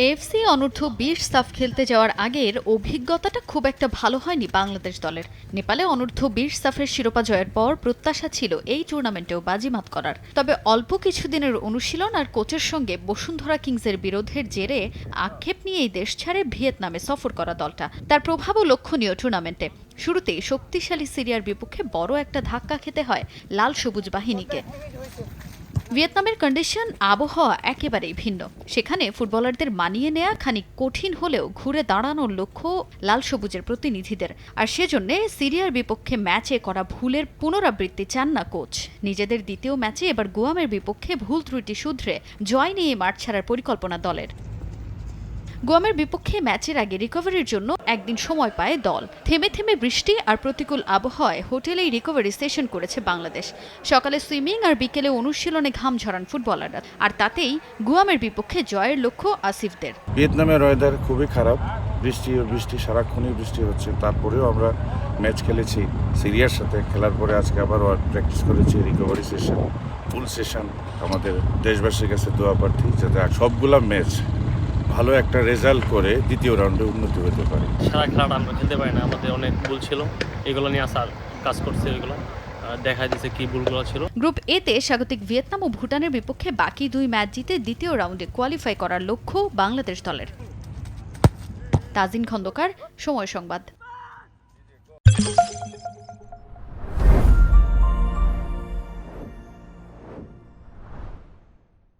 AFC অনূর্ধ্ব বিশ সাফ খেলতে যাওয়ার আগের অভিজ্ঞতাটা খুব একটা ভালো হয়নি বাংলাদেশ দলের। নেপালে অনূর্ধ্ব বিশ সাফের শিরোপা জয়ের পর প্রত্যাশা ছিল এই টুর্নামেন্টেও বাজিমাত করার। তবে অল্প কিছুদিনের অনুশীলন আর কোচের সঙ্গে বসুন্ধরা কিংসের বিরোধের জেরে আক্ষেপ নিয়েই দেশ ছাড়ে ভিয়েতনামে সফর করা দলটা। তার প্রভাবও লক্ষণীয় টুর্নামেন্টে শুরুতেই শক্তিশালী সিরিয়ার বিপক্ষে বড় একটা ধাক্কা খেতে হয় লাল সবুজ বাহিনীকে। ভিয়েতনামের কন্ডিশন, আবহাওয়া একেবারেই ভিন্ন। সেখানে ফুটবলারদের মানিয়ে নেয়া খানিক কঠিন হলেও ঘুরে দাঁড়ানোর লক্ষ্য লাল সবুজের প্রতিনিধিদের। আর সেজন্যে সিরিয়ার বিপক্ষে ম্যাচে করা ভুলের পুনরাবৃত্তি চান না কোচ। নিজেদের দ্বিতীয় ম্যাচে এবার গোয়ামের বিপক্ষে ভুল ত্রুটি শুধরে জয় নিয়ে মাঠ ছাড়ার পরিকল্পনা দলের। গোয়ামের বিপক্ষে ম্যাচের আগে রিকভারির জন্য একদিন সময় পায় দল। থেমে থেমে বৃষ্টি আর প্রতিকূল আবহাওয়ায় হোটেলেই রিকভারি সেশন করেছে বাংলাদেশ। সকালে সুইমিং আর বিকেলে অনুশীলনে ঘাম ঝরান ফুটবলাররা। আর তাতেই গুয়ামের বিপক্ষে জয়ের লক্ষ্য আসিফদের। ভিয়েতনামের ওয়েদার খুবই খারাপ। বৃষ্টি বৃষ্টি, সারাক্ষণই বৃষ্টি হচ্ছে। তারপরেও আমরা ম্যাচ খেলেছি। সিরিয়ার সাথে খেলার পরে আজকে আবার প্র্যাকটিস করেছি রিকভারি সেশন, ফুল সেশন। আমাদের দেশবাসীর কাছে দোয়া প্রার্থী, যাতে সবগুলা ম্যাচ ভালো একটা রেজাল্ট করে দ্বিতীয় রাউন্ডে উন্নতি হতে পারে। সারা খেলাটা আমরা খেলতে পারি না আমাদের অনেক ভুল ছিল। এগুলো নিয়ে আসার কাজ করছে এগুলো। দেখা দিচ্ছে কি ভুলগুলো ছিল। গ্রুপ এতে স্বাগতিক ভিয়েতনাম ও ভুটানের বিপক্ষে বাকি দুই ম্যাচ জিতে দ্বিতীয় রাউন্ডে কোয়ালিফাই করার লক্ষ্য বাংলাদেশ দলের। তাজিন খন্দকার সময় সংবাদ।